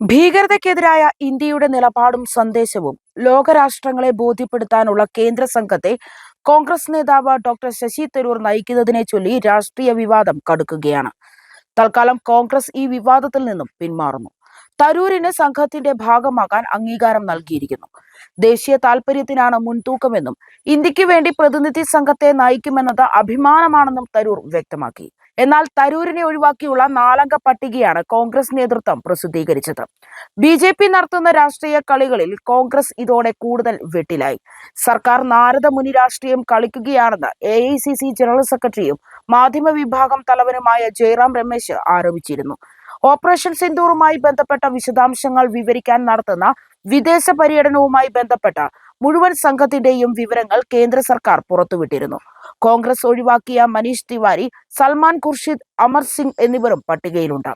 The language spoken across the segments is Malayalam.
ഭീകരതയ്ക്കെതിരായ ഇന്ത്യയുടെ നിലപാടും സന്ദേശവും ലോകരാഷ്ട്രങ്ങളെ ബോധ്യപ്പെടുത്താനുള്ള കേന്ദ്ര സംഘത്തെ കോൺഗ്രസ് നേതാവ് ഡോക്ടർ ശശി തരൂർ നയിക്കുന്നതിനെ ചൊല്ലി രാഷ്ട്രീയ വിവാദം കടുക്കുകയാണ്. തൽക്കാലം കോൺഗ്രസ് ഈ വിവാദത്തിൽ നിന്നും പിന്മാറുന്നു. തരൂരിന് സംഘത്തിന്റെ ഭാഗമാകാൻ അംഗീകാരം നൽകിയിരിക്കുന്നു. ദേശീയ താൽപര്യത്തിനാണ് മുൻതൂക്കമെന്നും ഇന്ത്യയ്ക്ക് വേണ്ടി പ്രതിനിധി സംഘത്തെ നയിക്കുമെന്നത് അഭിമാനമാണെന്നും തരൂർ വ്യക്തമാക്കി. എന്നാൽ തരൂരിനെ ഒഴിവാക്കിയുള്ള നാലംഗ പട്ടികയാണ് കോൺഗ്രസ് നേതൃത്വം പ്രസിദ്ധീകരിച്ചത്. ബി ജെ പി നടത്തുന്ന രാഷ്ട്രീയ കളികളിൽ കോൺഗ്രസ് ഇതോടെ കൂടുതൽ വെട്ടിലായി. സർക്കാർ നാരദ മുനി രാഷ്ട്രീയം കളിക്കുകയാണെന്ന് A I C C general സെക്രട്ടറിയും മാധ്യമ വിഭാഗം തലവനുമായ ജയറാം രമേശ് ആരോപിച്ചിരുന്നു. ഓപ്പറേഷൻ സിന്ദൂറുമായി ബന്ധപ്പെട്ട വിശദാംശങ്ങൾ വിവരിക്കാൻ നടത്തുന്ന വിദേശ പര്യടനവുമായി ബന്ധപ്പെട്ട മുഴുവൻ സംഘത്തിന്റെയും വിവരങ്ങൾ കേന്ദ്ര സർക്കാർ പുറത്തുവിട്ടിരുന്നു. കോൺഗ്രസ് ഒഴിവാക്കിയ മനീഷ് തിവാരി സൽമാൻ ഖുർഷിദ് അമർ സിംഗ് എന്നിവരും പട്ടികയിലുണ്ട്.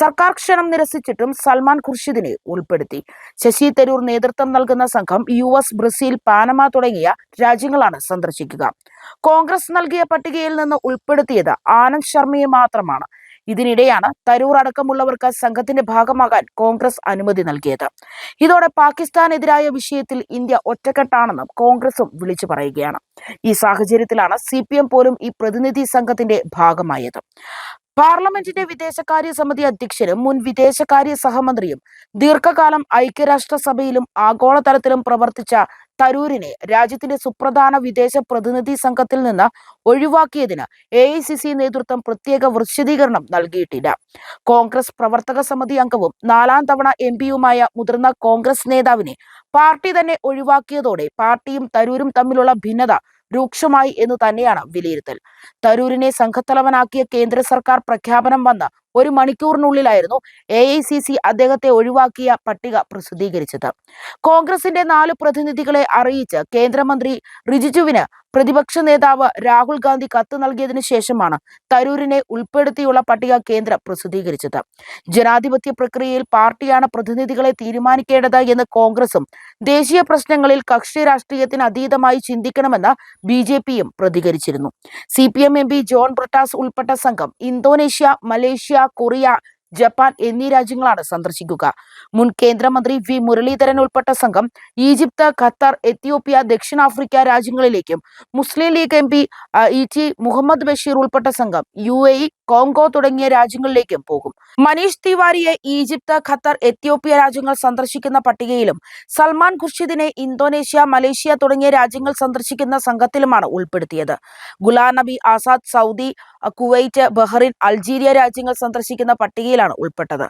സർക്കാർ ക്ഷണം നിരസിച്ചിട്ടും സൽമാൻ ഖുർഷിദിനെ ഉൾപ്പെടുത്തി. ശശി തരൂർ നേതൃത്വം നൽകുന്ന സംഘം യു എസ് ബ്രസീൽ പാനമ തുടങ്ങിയ രാജ്യങ്ങളാണ് സന്ദർശിക്കുക. കോൺഗ്രസ് നൽകിയ പട്ടികയിൽ നിന്ന് ഉൾപ്പെടുത്തിയത് ആനന്ദ് ശർമ്മയെ മാത്രമാണ്. ഇതിനിടെയാണ് തരൂർ അടക്കമുള്ളവർക്ക് സംഘത്തിന്റെ ഭാഗമാകാൻ കോൺഗ്രസ് അനുമതി നൽകിയത്. ഇതോടെ പാകിസ്ഥാനെതിരായ വിഷയത്തിൽ ഇന്ത്യ ഒറ്റക്കെട്ടാണെന്നും കോൺഗ്രസും വിളിച്ചു പറയുകയാണ്. ഈ സാഹചര്യത്തിലാണ് സി പോലും ഈ പ്രതിനിധി സംഘത്തിന്റെ ഭാഗമായത്. പാർലമെന്റിന്റെ വിദേശകാര്യ സമിതി അധ്യക്ഷനും മുൻ വിദേശകാര്യ സഹമന്ത്രിയും ദീർഘകാലം ഐക്യരാഷ്ട്രസഭയിലും ആഗോളതലത്തിലും പ്രവർത്തിച്ച തരൂരിനെ രാജ്യത്തിന്റെ സുപ്രധാന വിദേശ പ്രതിനിധി സംഘത്തിൽ നിന്ന് ഒഴിവാക്കിയതിന് എ നേതൃത്വം പ്രത്യേക വിശദീകരണം നൽകിയിട്ടില്ല. കോൺഗ്രസ് പ്രവർത്തക സമിതി അംഗവും നാലാം തവണ എം പിയുമായ മുതിർന്ന കോൺഗ്രസ് നേതാവിനെ പാർട്ടി തന്നെ ഒഴിവാക്കിയതോടെ പാർട്ടിയും തരൂരും തമ്മിലുള്ള ഭിന്നത രൂക്ഷമായി എന്ന് തന്നെയാണ് വിലയിരുത്തൽ. തരൂരിനെ സംഘത്തലവനാക്കിയ കേന്ദ്ര സർക്കാർ പ്രഖ്യാപനം വന്ന ഒരു മണിക്കൂറിനുള്ളിലായിരുന്നു എ ഐ സി സി അദ്ദേഹത്തെ ഒഴിവാക്കിയ പട്ടിക പ്രസിദ്ധീകരിച്ചത്. കോൺഗ്രസിന്റെ നാല് പ്രതിനിധികളെ അറിയിച്ച് കേന്ദ്രമന്ത്രി റിജിജുവിന് പ്രതിപക്ഷ നേതാവ് രാഹുൽ ഗാന്ധി കത്ത് നൽകിയതിനു ശേഷമാണ് തരൂരിനെ ഉൾപ്പെടുത്തിയുള്ള പട്ടിക കേന്ദ്രം പ്രസിദ്ധീകരിച്ചത്. ജനാധിപത്യ പ്രക്രിയയിൽ പാർട്ടിയാണ് പ്രതിനിധികളെ തീരുമാനിക്കേണ്ടത് എന്ന് കോൺഗ്രസും ദേശീയ പ്രശ്നങ്ങളിൽ കക്ഷി രാഷ്ട്രീയത്തിന് അതീതമായി ചിന്തിക്കണമെന്ന് ബി ജെ പിയും പ്രതികരിച്ചിരുന്നു. C P M M P John Brittas ഉൾപ്പെട്ട സംഘം ഇന്തോനേഷ്യ മലേഷ്യ കൊറിയ ജപ്പാൻ എന്നീ രാജ്യങ്ങളാണ് സന്ദർശിക്കുക. മുൻ കേന്ദ്രമന്ത്രി വി. മുരളീധരൻ ഉൾപ്പെട്ട സംഘം ഈജിപ്ത് ഖത്തർ എത്യോപ്യ ദക്ഷിണാഫ്രിക്ക രാജ്യങ്ങളിലേക്കും Muslim League M P E. T. Muhammad Basheer ഉൾപ്പെട്ട സംഘം യു. എ. കോങ്കോ തുടങ്ങിയ രാജ്യങ്ങളിലേക്കും പോകും. മനീഷ് തിവാരിയെ ഈജിപ്ത് ഖത്തർ എത്യോപ്യ രാജ്യങ്ങൾ സന്ദർശിക്കുന്ന പട്ടികയിലും സൽമാൻ ഖുർഷിദിനെ ഇന്തോനേഷ്യ മലേഷ്യ തുടങ്ങിയ രാജ്യങ്ങൾ സന്ദർശിക്കുന്ന സംഘത്തിലുമാണ് ഉൾപ്പെടുത്തിയത്. Ghulam Nabi Azad Saudi Kuwait Bahrain Algeria രാജ്യങ്ങൾ സന്ദർശിക്കുന്ന പട്ടികയിലാണ് ഉൾപ്പെട്ടത്.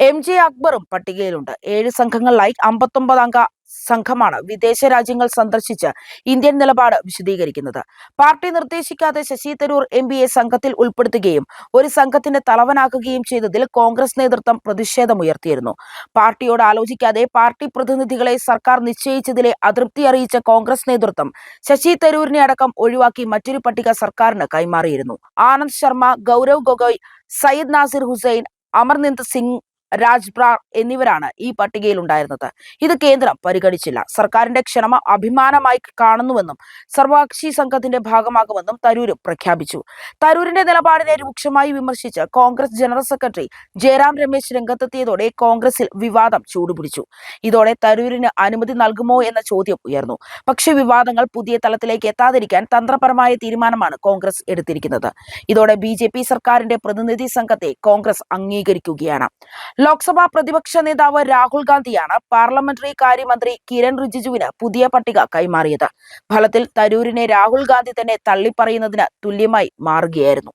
എം ജെ അക്ബറും പട്ടികയിലുണ്ട്. ഏഴ് സംഘങ്ങളിലായി അമ്പത്തൊമ്പത് അംഗ സംഘമാണ് വിദേശ രാജ്യങ്ങൾ സന്ദർശിച്ച് ഇന്ത്യൻ നിലപാട് വിശദീകരിക്കുന്നത്. പാർട്ടി നിർദ്ദേശിക്കാതെ ശശി തരൂർ എം സംഘത്തിൽ ഉൾപ്പെടുത്തുകയും ഒരു സംഘത്തിന്റെ തലവനാക്കുകയും ചെയ്തതിൽ കോൺഗ്രസ് നേതൃത്വം പ്രതിഷേധമുയർത്തിയിരുന്നു. പാർട്ടിയോട് ആലോചിക്കാതെ പാർട്ടി പ്രതിനിധികളെ സർക്കാർ നിശ്ചയിച്ചതിലെ അതൃപ്തി അറിയിച്ച കോൺഗ്രസ് നേതൃത്വം ശശി തരൂരിനെ അടക്കം ഒഴിവാക്കി മറ്റൊരു പട്ടിക സർക്കാരിന് കൈമാറിയിരുന്നു. ആനന്ദ് ശർമ്മ ഗൗരവ് ഗൊഗോയ് സയ്യിദ് നാസിർ ഹുസൈൻ അമർനിന്ത് സിംഗ് രാജ്ബ്രാർ എന്നിവരാണ് ഈ പട്ടികയിൽ ഉണ്ടായിരുന്നത് ഇത് കേന്ദ്രം പരിഗണിച്ചില്ല. സർക്കാരിന്റെ ക്ഷണമ അഭിമാനമായി കാണുന്നുവെന്നും സർവകക്ഷി സംഘത്തിന്റെ ഭാഗമാകുമെന്നും തരൂര് പ്രഖ്യാപിച്ചു. തരൂരിന്റെ നിലപാടിനെ രൂക്ഷമായി വിമർശിച്ച് കോൺഗ്രസ് ജനറൽ സെക്രട്ടറി ജയറാം രമേശ് രംഗത്തെത്തിയതോടെ കോൺഗ്രസിൽ വിവാദം ചൂടുപിടിച്ചു. ഇതോടെ തരൂരിന് അനുമതി നൽകുമോ എന്ന ചോദ്യം ഉയർന്നു. പക്ഷേ വിവാദങ്ങൾ പുതിയ തലത്തിലേക്ക് എത്താതിരിക്കാൻ തന്ത്രപരമായ തീരുമാനമാണ് കോൺഗ്രസ് എടുത്തിരിക്കുന്നത്. ഇതോടെ ബി സർക്കാരിന്റെ പ്രതിനിധി സംഘത്തെ കോൺഗ്രസ് അംഗീകരിക്കുകയാണ്. ലോക്സഭാ പ്രതിപക്ഷ നേതാവ് രാഹുൽ ഗാന്ധിയാണ് പാർലമെന്ററി കാര്യമന്ത്രി കിരൺ റിജിജുവിന് പുതിയ പട്ടിക കൈമാറിയത്. ഫലത്തിൽ തരൂരിനെ രാഹുൽ ഗാന്ധി തന്നെ തള്ളിപ്പറയുന്നതിന് തുല്യമായി മാറുകയായിരുന്നു.